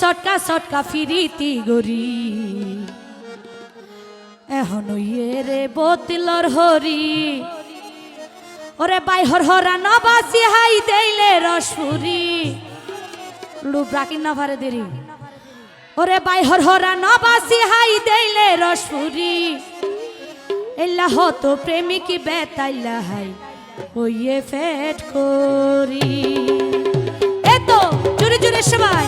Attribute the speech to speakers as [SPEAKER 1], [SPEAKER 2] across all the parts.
[SPEAKER 1] সটকা সটকা ফিরিতি গরি এখন ইয়ে রে বতিলর হরি। ওরে বাই হর হরা নবাসি হাই দেইলে রসুরি লুবরা কি না ভারে দেরি। ওরে বাই হর হরা নবাসি হাই দেইলে রসুরি এল্লা হতো প্রেমিক বেতাইলা হাই, ওইয়ে ফেট করি। এতো, জোরে জোরে সবাই।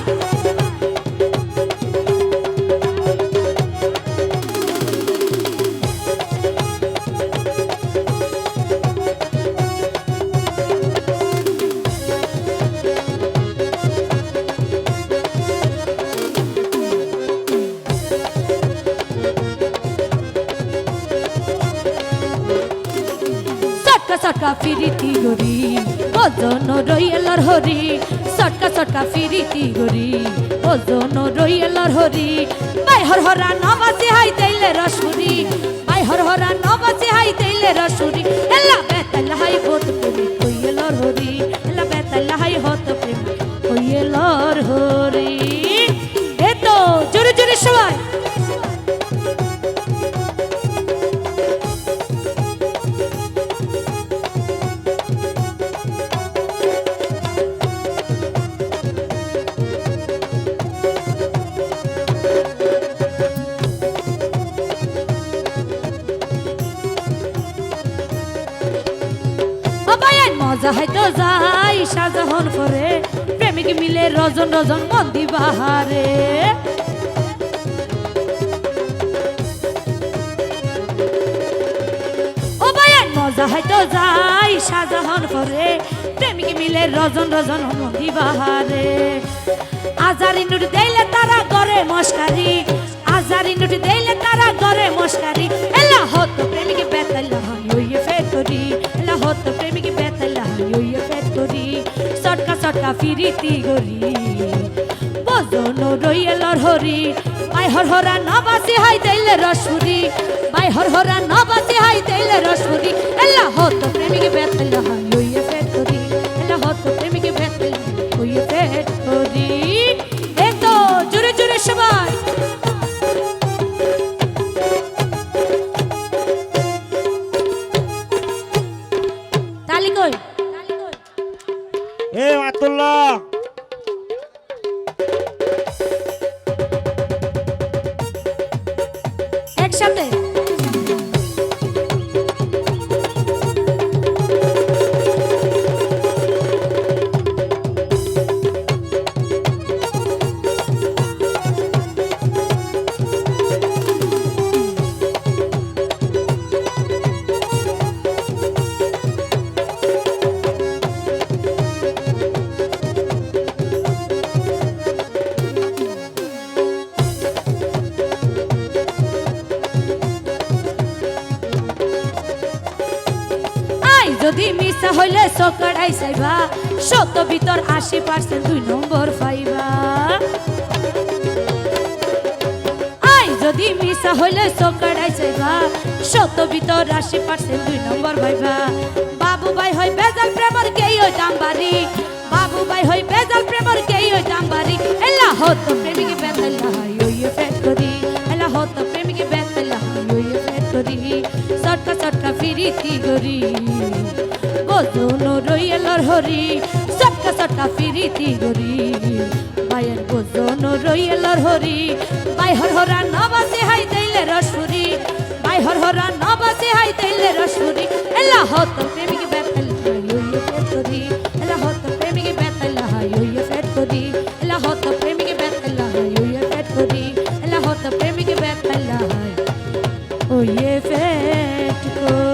[SPEAKER 1] সটকা ফিরিতি গরি ওজন রই রইয়েলর হরি, সটকা সটকা ফিরিতি গরি ওজন রই রইয়েলর হরি। বাই হর হরা নবাসি হাই দেইলে রসুরি বাই হর হরা নবাসি হাই দেইলে রসুরি। এলা বেতালা হাই হত প্রেমী কইয়েলর হরি, এলা বেতালা হাই হত প্রেমী কইয়েলর হরি। এতো জোরে জোরে সবাই। মজা হয়তো যাই, সাজাহন করে। প্রেমিক মিলে রজন রজন মন্দি বাহারে। অবায়ান মজা হয়তো যাই, সাজাহন করে। প্রেমিক মিলে রজন রজন মন্দি বাহারে। আজারি নুট দেইলে তারা করে মস্কারি। আজারি নুট দেইলে তারা ফিরিতি গরি বজন রইয়েলর হরি। বাই হর হরা নবাসি হাই দেইলে রসুরি বাই হর হরা নবাসি হাই দেইলে রসুরি এলা হতো প্রেমিক বেতাল্লা হয় ওইয়ে ফেতরি এলা হতো প্রেমিক বেতাল্লা ওইয়ে ফেতরি এতো জোরে জোরে সবাই। তালি কই?
[SPEAKER 2] এ আতুল্লাহ
[SPEAKER 1] একসাথে যদি মিশা হইলে সকাড়াই চাইবা, শত ভিতর আশি পার্সেন্ট দুই নম্বর পাইবা। আই, যদি মিশা হইলে সকাড়াই চাইবা, শত ভিতর আশি পার্সেন্ট দুই নম্বর পাইবা। বাবু ভাই হই বেজাল প্রেমর কেই হই দামবারি বাবু ভাই হই বেজাল প্রেমর কেই হই দামবারি এলা হতো প্রেমিক বেতাল্লা হাই ওই ফেট সটকা ফিরিতি গরি বোঝন রইয়েলর হরি, চটকা চটকা ফিরিতি গরি বায়ের বোঝন রইয়েলর হরি বাই হর হরা নবাসে হাই দেইলে রসুরি বাই হর হরা নবাসে হাই দেইলে রসুরি এলা হত প্রেমিক হয়ে ফেট কর